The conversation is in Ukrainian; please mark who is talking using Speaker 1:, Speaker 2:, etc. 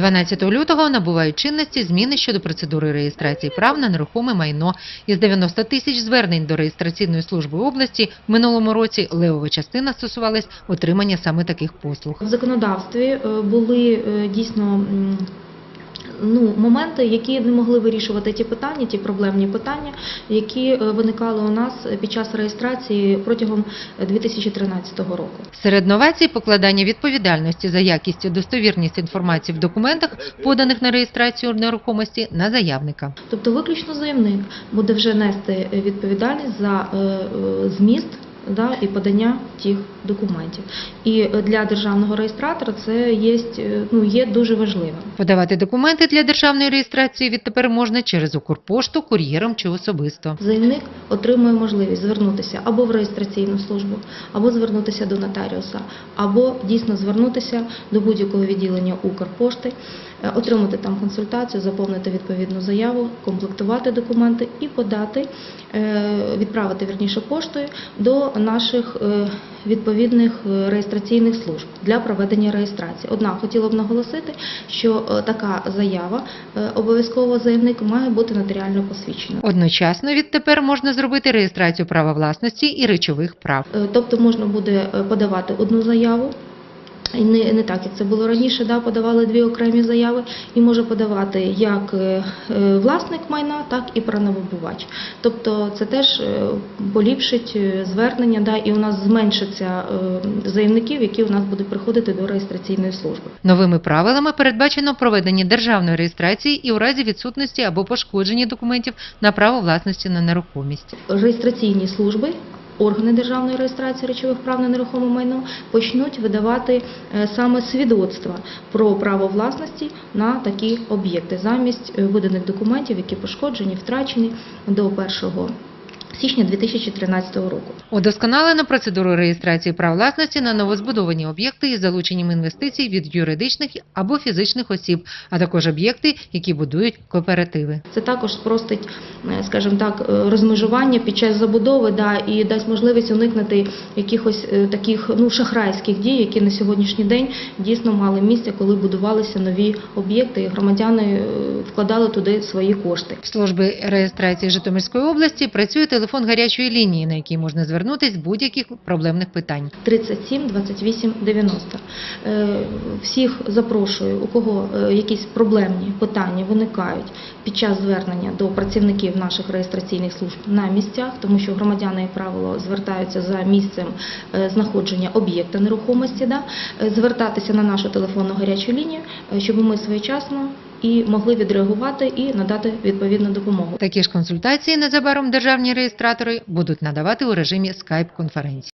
Speaker 1: 12 лютого набувають чинності зміни щодо процедури реєстрації прав на нерухоме майно. Із 90 тисяч звернень до реєстраційної служби області в минулому році левова частина стосувалась отримання саме таких послуг.
Speaker 2: В законодавстві е, були е, дійсно ну, моменти, які не могли вирішувати ті питання, ті проблемні питання, які е, виникали у нас під час реєстрації протягом е, 2013 року.
Speaker 1: Серед новацій покладання відповідальності за якість і достовірність інформації в документах, поданих на реєстрацію нерухомості, на заявника.
Speaker 2: Тобто виключно заявник буде вже нести е, відповідальність за е, е, зміст да, і подання тих документів. І е, для державного реєстратора це є, е, ну, є дуже важливим.
Speaker 1: Подавати документи для державної реєстрації відтепер можна через Укрпошту, кур'єром чи особисто.
Speaker 2: Заявник отримує можливість звернутися або в реєстраційну службу, або звернутися до нотаріуса, або дійсно звернутися до будь-якого відділення Укрпошти, е, отримати там консультацію, заповнити відповідну заяву, комплектувати документи і подати, відправити вірніше поштою до наших е, відповідних е, реєстраційних служб для проведення реєстрації. Однак хотіла б наголосити, що е, така заява обов'язково заявник має бути нотаріально посвідчена.
Speaker 1: Одночасно відтепер можна зробити реєстрацію права власності і речових прав.
Speaker 2: Тобто можна буде подавати одну заяву. Не, не так, як це було раніше, да, подавали дві окремі заяви, і може подавати як е, е, власник майна, так і правонабувач. Тобто це теж е, поліпшить звернення, да, і у нас зменшиться заявників, які у нас будуть приходити до реєстраційної служби.
Speaker 1: Новими правилами передбачено проведення державної реєстрації і у разі відсутності або пошкодження документів на право власності на нерухомість.
Speaker 2: реєстраційні служби. Органи державної реєстрації речових прав на нерухоме майно почнуть видавати е, саме свідоцтва про право власності на такі об'єкти замість е, виданих документів, які пошкоджені, втрачені до 1 січня 2013 року.
Speaker 1: Удосконалено процедуру реєстрації прав власності на новозбудовані об'єкти із залученням інвестицій від юридичних або фізичних осіб, а також об'єкти, які будують кооперативи.
Speaker 2: Це також спростить, е, скажімо так, е, розмежування під час забудови да, і дасть можливість уникнути якихось е, таких ну, шахрайських дій, які на сьогоднішній день дійсно мали місце, коли будувалися нові об'єкти, і громадяни вкладали туди свої кошти.
Speaker 1: В службі реєстрації Житомирської області працює телефон гарячої лінії, на який можна звернутися з будь-яких проблемних питань.
Speaker 2: 37 28 90. Е, Всіх запрошую, у кого е, якісь проблемні питання виникають під час звернення до працівників наших реєстраційних служб на місцях, тому що громадяни, як правило, звертаються за місцем е, знаходження об'єкта нерухомості, да? е, звертатися на нашу телефонну гарячу лінію, щоб ми своєчасно і могли відреагувати і надати відповідну допомогу.
Speaker 1: Такі ж консультації незабаром державні реєстратори будуть надавати у режимі скайп-конференції.